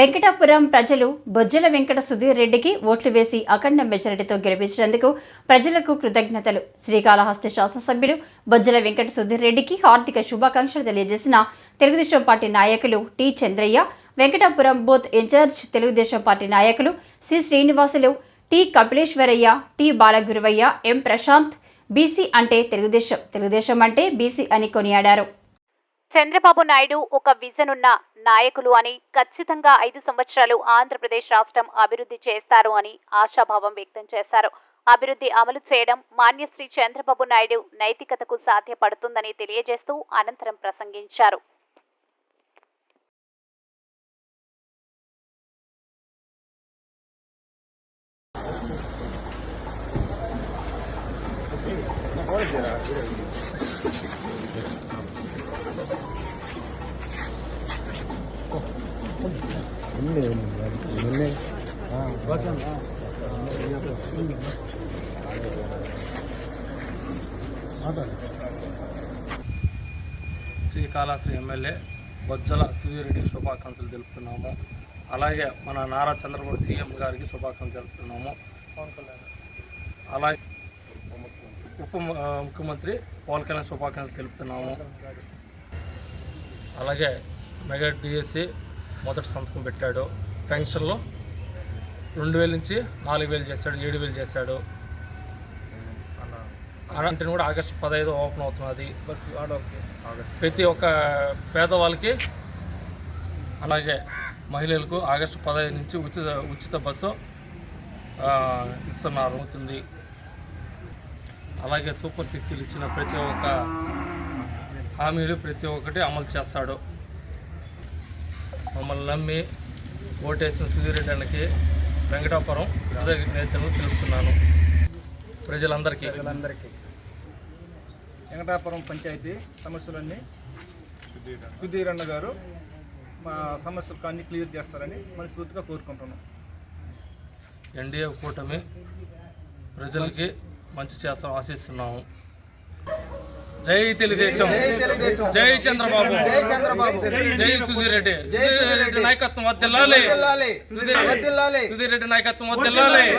వెంకటాపురం ప్రజలు బొజ్జల వెంకట సుధీర్ రెడ్డికి ఓట్లు వేసి అఖండ మెజారిటీతో గెలిపించినందుకు ప్రజలకు కృతజ్ఞతలు. శ్రీకాళహస్తి శాసనసభ్యులు బొజ్జల వెంకట సుధీర్ రెడ్డికి హార్దిక శుభాకాంక్షలు తెలియజేసిన తెలుగుదేశం పార్టీ నాయకులు T Chandraiah Venkatapuram booth in charge Telugu Desam party నాయకులు C Srinivasulu T Kapileswaraiah T Balaguruvaiah M Prashant BC అంటే తెలుగుదేశం తెలుగుదేశం అంటే బీసీ అని కొనియాడారు. చంద్రబాబు నాయుడు ఒక విజన్ ఉన్న నాయకులు అని ఖచ్చితంగా ఐదు సంవత్సరాలు ఆంధ్రప్రదేశ్ రాష్ట్రం అభివృద్ధి చేస్తారు అని ఆశాభావం వ్యక్తం చేశారు. అభివృద్ధి అమలు చేయడం మాన్యశ్రీ చంద్రబాబు నాయుడు నైతికతకు సాధ్యపడుతుందని తెలియజేస్తూ అనంతరం ప్రసంగించారు. శ్రీకాళహస్తి ఎమ్మెల్యే బొజ్జల సుధీరెడ్డి శుభాకాంక్షలు తెలుపుతున్నాము అలాగే మన నారా చంద్రబాబు సీఎం గారికి శుభాకాంక్షలు తెలుపుతున్నాము పవన్ కళ్యాణ్ అలాగే ఉప ము- ఆ, ముఖ్యమంత్రి పవన్ కళ్యాణ్ శుభాకాంక్షలు తెలుపుతున్నాము అలాగే మెగా డిఎస్సి మొదటి సంతకం పెట్టాడు. పెన్షన్లో రెండు వేల నుంచి నాలుగు వేలు చేశాడు ఏడు వేలు చేశాడు. అలాంటి కూడా ఆగస్టు పదహైదు ఓపెన్ అవుతున్నది. ప్రతి ఒక్క పేదవాళ్ళకి అలాగే మహిళలకు ఆగస్టు పదహైదు నుంచి ఉచిత ఉచిత బస్సు ఇస్తున్నారు. అవుతుంది. అలాగే సూపర్ శక్తులు ఇచ్చిన ప్రతి ఒక్క హామీలు ప్రతి ఒక్కటి అమలు చేస్తాడు. మమ్మల్ని నమ్మి ఓటేసిన సుధీరెడ్డి అన్నకి వెంకటాపురం నేతలు తెలుపుతున్నాను. ప్రజలందరికీ. ప్రజలందరికీ. వెంకటాపురం పంచాయతీ సమస్యలన్నీ సుధీరన్న గారు మా సమస్యలకు అన్ని క్లియర్ చేస్తారని మనస్ఫూర్తిగా కోరుకుంటున్నాం. ఎన్డీఏ కూటమి ప్రజలకి మంచి చేస్తాం ఆశిస్తున్నాము. జై తెలుగుదేశం. జై చంద్రబాబు. జై సుధీర్ రెడ్డి. సుధీర్ రెడ్డి నాయకత్వం వద్దెల్లాలి సుధీర్ రెడ్డి నాయకత్వం వద్దెల్లాలి